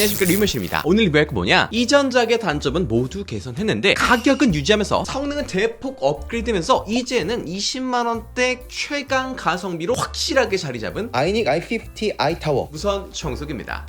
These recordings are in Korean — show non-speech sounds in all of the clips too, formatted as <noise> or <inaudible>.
안녕하십니까 리메시입니다. 오늘 리뷰할 거 뭐냐? 이전작의 단점은 모두 개선했는데 가격은 유지하면서 성능은 대폭 업그레이드면서 이제는 20만원대 최강 가성비로 확실하게 자리 잡은 아이닉 i50 i타워 무선 청소기입니다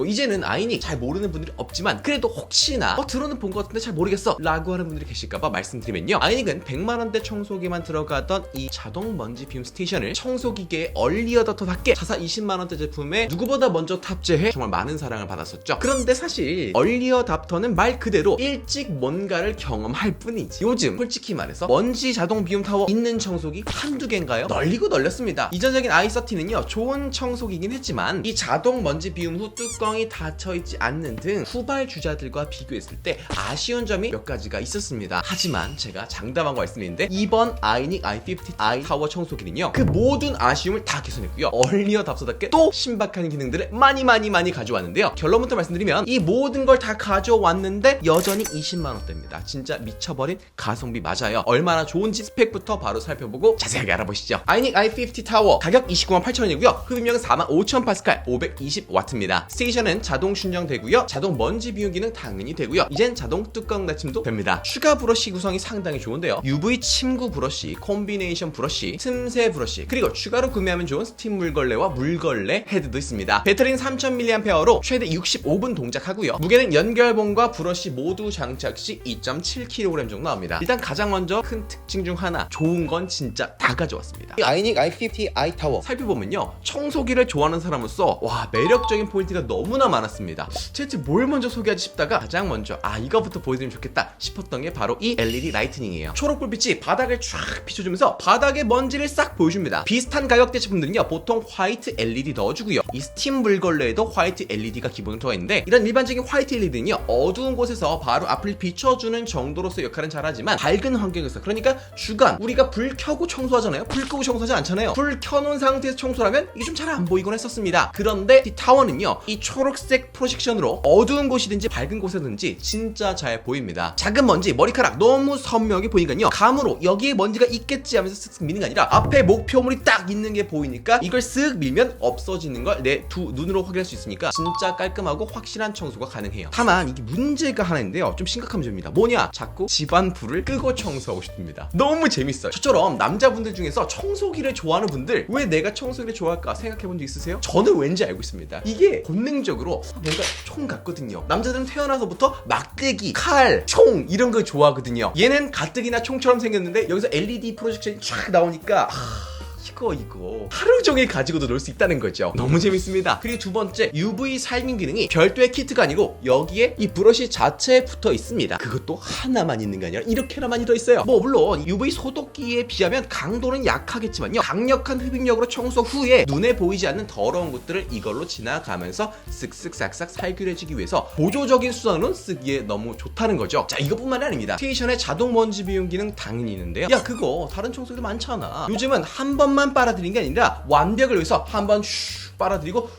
뭐 이제는 아이닉 잘 모르는 분들이 없지만 그래도 혹시나 어 들어는 본 것 같은데 잘 모르겠어 라고 하는 분들이 계실까봐 말씀드리면요. 아이닉은 100만원대 청소기만 들어가던 이 자동 먼지 비움 스테이션을 청소기계의 얼리어답터답게 자사 20만원대 제품에 누구보다 먼저 탑재해 정말 많은 사랑을 받았었죠. 그런데 사실 얼리어답터는 말 그대로 일찍 뭔가를 경험할 뿐이지. 요즘 솔직히 말해서 먼지 자동 비움 타워 있는 청소기 한두 개인가요? 널리고 널렸습니다. 이전적인 i30는요 좋은 청소기긴 했지만 이 자동 먼지 비움 후 뚜껑 이 닫혀있지 않는 등 후발 주자들과 비교했을 때 아쉬운 점이 몇 가지가 있었습니다. 하지만 제가 장담한 거 말씀드리는데 이번 아이닉 i50 i 타워 청소기는요 그 모든 아쉬움을 다 개선했고요. 얼리어 답서답게 또 신박한 기능들을 많이 많이 많이 가져왔는데요. 결론부터 말씀드리면 이 모든 걸 다 가져왔는데 여전히 20만원대입니다. 진짜 미쳐버린 가성비 맞아요. 얼마나 좋은지 스펙부터 바로 살펴보고 자세하게 알아보시죠. 아이닉 i50 타워 가격 29만 8천원이고요. 흡입력은 4만 5천 파스칼 520와트입니다. 스테이션 은 자동 순정되고요. 자동 먼지 비움 기능 당연히 되고요. 이젠 자동 뚜껑 닫힘도 됩니다. 추가 브러쉬 구성이 상당히 좋은데요. UV 침구 브러쉬 콤비네이션 브러쉬 틈새 브러쉬 그리고 추가로 구매하면 좋은 스팀 물걸레와 물걸레 헤드도 있습니다. 배터리는 3000mAh로 최대 65분 동작하고요. 무게는 연결봉과 브러쉬 모두 장착 시 2.7kg 정도 나옵니다. 일단 가장 먼저 큰 특징 중 하나 좋은 건 진짜 다 가져왔습니다. 이 아이닉 i50 i타워. 살펴보면요. 청소기를 좋아하는 사람으로서 와 매력적인 포인트가 너무 나 많았습니다. 대체 뭘 먼저 소개하지 싶다가 가장 먼저 아 이거부터 보여드리면 좋겠다 싶었던 게 바로 이 LED 라이트닝이에요. 초록 불빛이 바닥을 쫙 비춰주면서 바닥에 먼지를 싹 보여줍니다. 비슷한 가격대 제품들은요 보통 화이트 LED 넣어주고요. 이 스팀 물걸레에도 화이트 LED가 기본으로 들어가 있는데 이런 일반적인 화이트 LED는요 어두운 곳에서 바로 앞을 비춰주는 정도로서 역할은 잘하지만 밝은 환경에서 그러니까 주간 우리가 불 켜고 청소하잖아요. 불 끄고 청소하지 않잖아요. 불 켜놓은 상태에서 청소하면 이게 좀 잘 안 보이곤 했었습니다. 그런데 이 타워는요 이 초록색 프로젝션으로 어두운 곳이든지 밝은 곳이든지 진짜 잘 보입니다. 작은 먼지 머리카락 너무 선명하게 보이니까요. 감으로 여기에 먼지가 있겠지 하면서 쓱쓱 미는 게 아니라 앞에 목표물이 딱 있는 게 보이니까 이걸 쓱 밀면 없어지는 걸 내 두 눈으로 확인할 수 있으니까 진짜 깔끔하고 확실한 청소가 가능해요. 다만 이게 문제가 하나 있는데요. 좀 심각한 점입니다. 뭐냐? 자꾸 집안 불을 끄고 청소하고 싶습니다. 너무 재밌어요. 저처럼 남자분들 중에서 청소기를 좋아하는 분들 왜 내가 청소기를 좋아할까 생각해 본 적 있으세요? 저는 왠지 알고 있습니다. 이게 본능 적으로 뭔가 총 같거든요. 남자들은 태어나서부터 막대기, 칼, 총 이런 거 좋아하거든요. 얘는 가뜩이나 총처럼 생겼는데 여기서 LED 프로젝션이 쫙 나오니까 하... 이거 이거. 하루 종일 가지고도 놀 수 있다는 거죠. 너무 재밌습니다. 그리고 두 번째 UV 살균 기능이 별도의 키트가 아니고 여기에 이 브러쉬 자체에 붙어 있습니다. 그것도 하나만 있는 게 아니라 이렇게나 많이 더 있어요. 뭐 물론 UV 소독기에 비하면 강도는 약하겠지만요. 강력한 흡입력으로 청소 후에 눈에 보이지 않는 더러운 것들을 이걸로 지나가면서 쓱쓱 싹싹 살균해주기 위해서 보조적인 수단으로 쓰기에 너무 좋다는 거죠. 자 이것뿐만이 아닙니다. 스테이션에 자동 먼지 비움 기능 당연히 있는데요. 야 그거 다른 청소기도 많잖아. 요즘은 한번 만 빨아들이는 게 아니라 완벽을 위해서 한번 슉 빨아들이고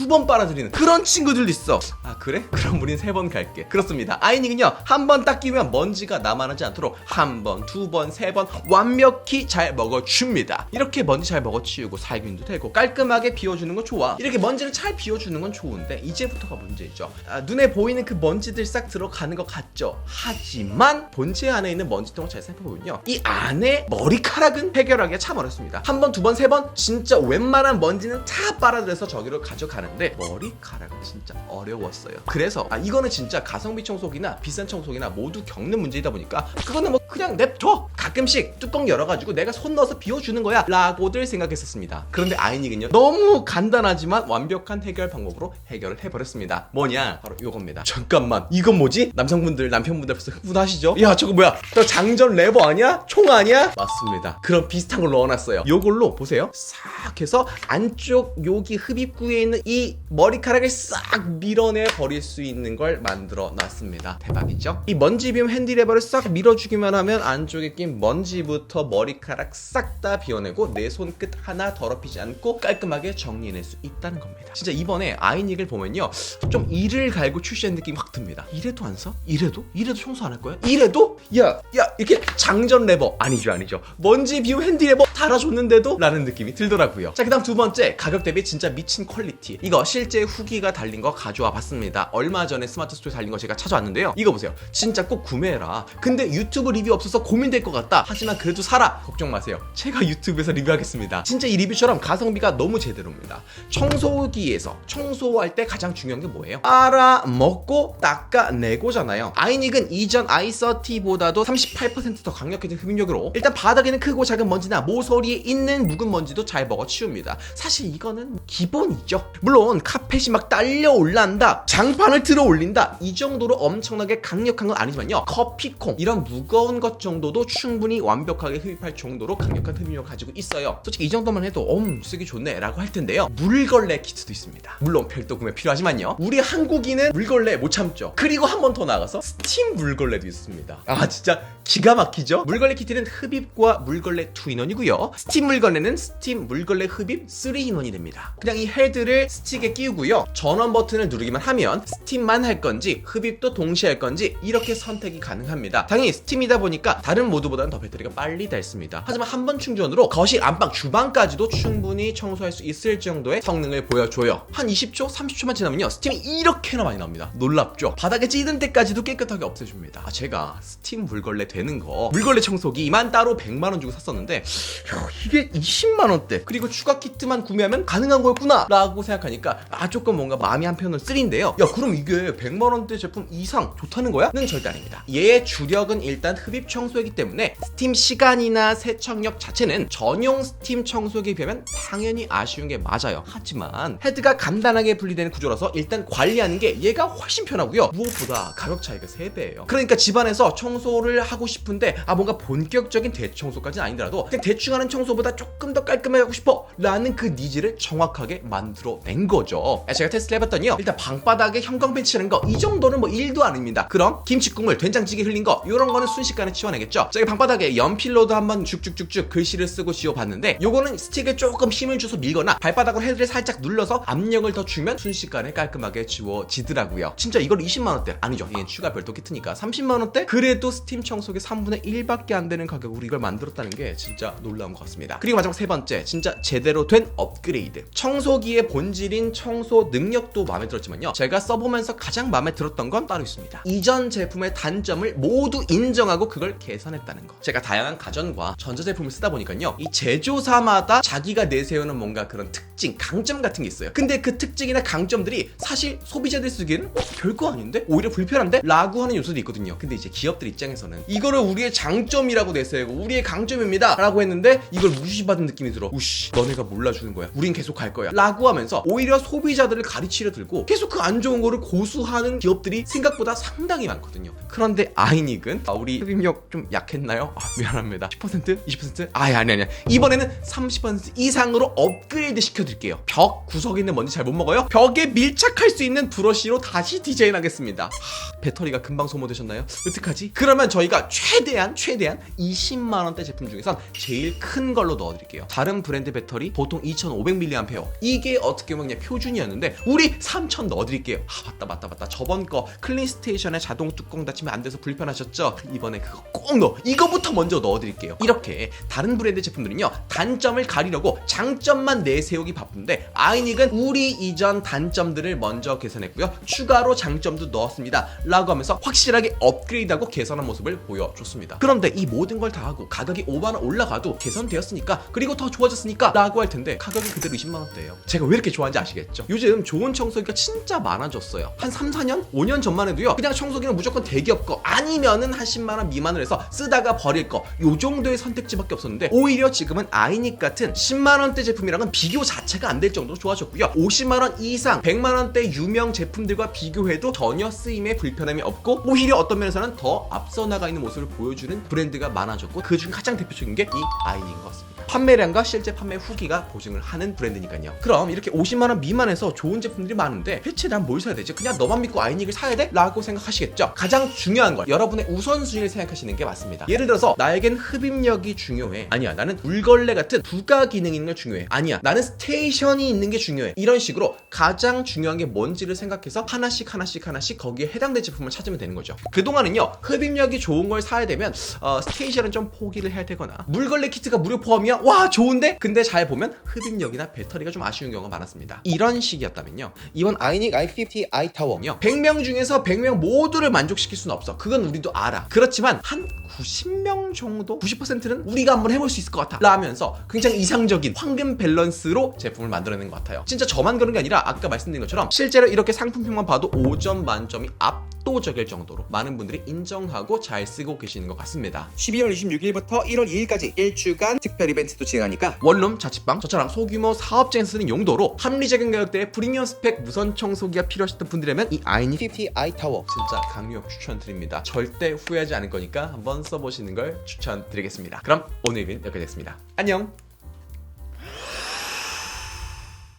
두 번 빨아들이는 그런 친구들도 있어. 아 그래? <laughs> 그럼 우린 세 번 갈게. 그렇습니다. 아이닉은요 한번딱 끼면 먼지가 남아나지 않도록 한 번, 두 번, 세 번 완벽히 잘 먹어줍니다. 이렇게 먼지 잘 먹어치우고 살균도 되고 깔끔하게 비워주는 건 좋아. 이렇게 먼지를 잘 비워주는 건 좋은데 이제부터가 문제죠. 아, 눈에 보이는 그 먼지들 싹 들어가는 것 같죠? 하지만 본체 안에 있는 먼지통을 잘 살펴보면요 이 안에 머리카락은 해결하기가 참 어렵습니다. 한 번, 두 번, 세 번 진짜 웬만한 먼지는 다 빨아들여서 저기로 가져가는 데 머리카락은 진짜 어려웠어요. 그래서 아 이거는 진짜 가성비 청소기나 비싼 청소기나 모두 겪는 문제이다 보니까 그거는 뭐 그냥 냅둬 가끔씩 뚜껑 열어가지고 내가 손 넣어서 비워주는 거야 라고들 생각했었습니다. 그런데 아이닉은요 너무 간단하지만 완벽한 해결 방법으로 해결을 해버렸습니다. 뭐냐 바로 이겁니다. 잠깐만 이건 뭐지? 남성분들 남편분들 벌써 흥분하시죠? 야 저거 뭐야? 저 장전 레버 아니야? 총 아니야? 맞습니다. 그런 비슷한 걸 넣어놨어요. 요걸로 보세요. 싹 해서 안쪽 여기 흡입구에 있는 이 머리카락을 싹 밀어내 버릴 수 있는 걸 만들어 놨습니다. 대박이죠? 이 먼지 비움 핸디레버를 싹 밀어주기만 하면 안쪽에 낀 먼지부터 머리카락 싹 다 비워내고 내 손끝 하나 더럽히지 않고 깔끔하게 정리해낼 수 있다는 겁니다. 진짜 이번에 아이닉을 보면요. 좀 이를 갈고 출시한 느낌이 확 듭니다. 이래도 안 사? 이래도? 이래도 청소 안 할 거야? 이래도? 야, 야, 이렇게 장전 레버. 아니죠, 아니죠. 먼지 비움 핸디 레버 달아줬는데도? 라는 느낌이 들더라고요. 자, 그 다음 두 번째. 가격 대비 진짜 미친 퀄리티. 이거 실제 후기가 달린 거 가져와 봤습니다. 얼마 전에 스마트 스토어에 달린 거 제가 찾아왔는데요. 이거 보세요. 진짜 꼭 구매해라. 근데 유튜브 리뷰 없어서 고민될 것 같다. 하지만 그래도 사라. 걱정 마세요. 제가 유튜브에서 리뷰하겠습니다. 진짜 이 리뷰처럼 가성비가 너무 제대로입니다. 청소기에서 청소할 때 가장 중요한 게 뭐예요? 빨아 먹고 닦아내고잖아요. 아이닉은 이전 i30보다도 38%더 강력해진 흡입력으로 일단 바닥에는 크고 작은 먼지나 모서리에 있는 묵은 먼지도 잘 먹어 치웁니다. 사실 이거는 기본이죠. 카펫이 막 딸려 올란다, 장판을 들어 올린다 이 정도로 엄청나게 강력한 건 아니지만요. 커피콩 이런 무거운 것 정도도 충분히 완벽하게 흡입할 정도로 강력한 흡입력을 가지고 있어요. 솔직히 이 정도만 해도 엄 쓰기 좋네 라고 할 텐데요. 물걸레 키트도 있습니다. 물론 별도 구매 필요하지만요. 우리 한국인은 물걸레 못 참죠. 그리고 한 번 더 나가서 스팀 물걸레도 있습니다. 아 진짜 기가 막히죠? 물걸레 키트는 흡입과 물걸레 2인원이고요. 스팀 물걸레는 스팀 물걸레 흡입 3인원이 됩니다. 그냥 이 헤드를 스틱에 끼우고요. 전원 버튼을 누르기만 하면 스팀만 할 건지 흡입도 동시에 할 건지 이렇게 선택이 가능합니다. 당연히 스팀이다 보니까 다른 모드보다는 더 배터리가 빨리 닳습니다. 하지만 한 번 충전으로 거실, 안방, 주방까지도 충분히 청소할 수 있을 정도의 성능을 보여줘요. 한 20초, 30초만 지나면요. 스팀이 이렇게나 많이 나옵니다. 놀랍죠? 바닥에 찌든 때까지도 깨끗하게 없애줍니다. 아, 제가 스팀 물걸레 되는 거 물걸레 청소기만 따로 100만 원 주고 샀었는데 야, 이게 20만 원대 그리고 추가 키트만 구매하면 가능한 거였구나 라고 생각하니 까 아 조금 뭔가 마음이 한편으로 쓰린데요. 야 그럼 이게 100만 원대 제품 이상 좋다는 거야? 는 절대 아닙니다. 얘의 주력은 일단 흡입 청소이기 때문에 스팀 시간이나 세척력 자체는 전용 스팀 청소기에 비하면 당연히 아쉬운 게 맞아요. 하지만 헤드가 간단하게 분리되는 구조라서 일단 관리하는 게 얘가 훨씬 편하고요. 무엇보다 가격 차이가 3배예요. 그러니까 집안에서 청소를 하고 싶은데 아 뭔가 본격적인 대청소까지는 아니더라도 그냥 대충 하는 청소보다 조금 더 깔끔하게 하고 싶어 라는 그 니즈를 정확하게 만들어낸 거죠. 아, 제가 테스트를 해봤더니요. 일단 방바닥에 형광펜 칠한 거 이 정도는 뭐 1도 아닙니다. 그럼 김치국물 된장찌개 흘린 거 이런 거는 순식간에 치워내겠죠? 저기 방바닥에 연필로도 한번 쭉쭉쭉쭉 글씨를 쓰고 지워봤는데 요거는 스틱에 조금 힘을 줘서 밀거나 발바닥으로 헤드를 살짝 눌러서 압력을 더 주면 순식간에 깔끔하게 지워지더라고요. 진짜 이걸 20만원대? 아니죠. 얘는 추가 별도 키트니까. 30만원대? 그래도 스팀 청소기 3분의 1밖에 안 되는 가격으로 이걸 만들었다는 게 진짜 놀라운 것 같습니다. 그리고 마지막 세 번째 진짜 제대로 된 업그레이드. 청소기의 본질 인 청소 능력도 마음에 들었지만요. 제가 써보면서 가장 마음에 들었던 건 따로 있습니다. 이전 제품의 단점을 모두 인정하고 그걸 개선했다는 거. 제가 다양한 가전과 전자제품을 쓰다 보니까요. 이 제조사마다 자기가 내세우는 뭔가 그런 특징 강점 같은 게 있어요. 근데 그 특징이나 강점들이 사실 소비자들 쓰기에는 어, 별거 아닌데? 오히려 불편한데? 라고 하는 요소도 있거든요. 근데 이제 기업들 입장에서는 이거를 우리의 장점이라고 내세우고 우리의 강점입니다. 라고 했는데 이걸 무시받은 느낌이 들어. 우씨 너네가 몰라주는 거야. 우린 계속 갈 거야. 라고 하면서 오히려 소비자들을 가리치려 들고 계속 그 안 좋은 거를 고수하는 기업들이 생각보다 상당히 많거든요 그런데 아이닉은 아, 우리 흡입력 좀 약했나요? 아, 미안합니다 10%? 20%? 아니 아니 아니 이번에는 30% 이상으로 업그레이드 시켜드릴게요 벽 구석에 있는 먼지 잘 못 먹어요? 벽에 밀착할 수 있는 브러쉬로 다시 디자인하겠습니다 하, 배터리가 금방 소모되셨나요? 어떡하지? 그러면 저희가 최대한 최대한 20만 원대 제품 중에선 제일 큰 걸로 넣어드릴게요 다른 브랜드 배터리 보통 2500mAh 이게 어떻게 보면 그냥 표준이었는데 우리 3000 넣어드릴게요. 아 맞다 맞다 맞다. 저번 거 클린 스테이션에 자동 뚜껑 닫히면 안 돼서 불편하셨죠? 이번에 그거 꼭 넣어. 이거부터 먼저 넣어드릴게요. 이렇게 다른 브랜드 제품들은요 단점을 가리려고 장점만 내세우기 바쁜데 아이닉은 우리 이전 단점들을 먼저 개선했고요. 추가로 장점도 넣었습니다. 라고 하면서 확실하게 업그레이드하고 개선한 모습을 보여줬습니다. 그런데 이 모든 걸 다 하고 가격이 5만 원 올라가도 개선되었으니까 그리고 더 좋아졌으니까 라고 할 텐데 가격이 그대로 20만 원대예요. 제가 왜 이렇게 좋아하 는지 아시겠죠? 요즘 좋은 청소기가 진짜 많아졌어요 한 3, 4년? 5년 전만 해도요 그냥 청소기는 무조건 대기업 거 아니면은 한 10만 원 미만을 해서 쓰다가 버릴 거 요 정도의 선택지밖에 없었는데 오히려 지금은 아이닉 같은 10만 원대 제품이랑은 비교 자체가 안 될 정도로 좋아졌고요 50만 원 이상 100만 원대 유명 제품들과 비교해도 전혀 쓰임에 불편함이 없고 오히려 어떤 면에서는 더 앞서 나가 있는 모습을 보여주는 브랜드가 많아졌고 그중 가장 대표적인 게 이 아이닉인 것 같습니다 판매량과 실제 판매 후기가 보증을 하는 브랜드니까요. 그럼 이렇게 50만 원 미만에서 좋은 제품들이 많은데 대체 난 뭘 사야 되지? 그냥 너만 믿고 아이닉을 사야 돼? 라고 생각하시겠죠? 가장 중요한 건 여러분의 우선순위를 생각하시는 게 맞습니다. 예를 들어서 나에겐 흡입력이 중요해. 아니야. 나는 물걸레 같은 부가 기능 있는 게 중요해. 아니야. 나는 스테이션이 있는 게 중요해. 이런 식으로 가장 중요한 게 뭔지를 생각해서 하나씩 하나씩 하나씩 거기에 해당된 제품을 찾으면 되는 거죠. 그동안은요. 흡입력이 좋은 걸 사야 되면 어, 스테이션은 좀 포기를 해야 되거나 물걸레 키트가 무료 포함이야? 와 좋은데 근데 잘 보면 흡입력이나 배터리가 좀 아쉬운 경우가 많았습니다. 이런 식이었다면요. 이번 아이닉 i50 i-Tower 요 100명 중에서 100명 모두를 만족시킬 수는 없어. 그건 우리도 알아. 그렇지만 한 90명 정도? 90%는 우리가 한번 해볼 수 있을 것 같아. 라면서 굉장히 이상적인 황금 밸런스로 제품을 만들어낸 것 같아요. 진짜 저만 그런 게 아니라 아까 말씀드린 것처럼 실제로 이렇게 상품평만 봐도 5점 만점이 압도적일 정도로 많은 분들이 인정하고 잘 쓰고 계시는 것 같습니다. 12월 26일부터 1월 2일까지 일주간 특별 이벤트 도 진행하니까 원룸, 자취방, 저처럼 소규모 사업장에서 쓰는 용도로 합리적인 가격대의 프리미엄 스펙 무선 청소기가 필요하셨던 분들이라면 이 아이닉 50 i-Tower 진짜 강력 추천드립니다. 절대 후회하지 않을 거니까 한번 써보시는 걸 추천드리겠습니다. 그럼 오늘 일은 여기까지 됐습니다. 안녕!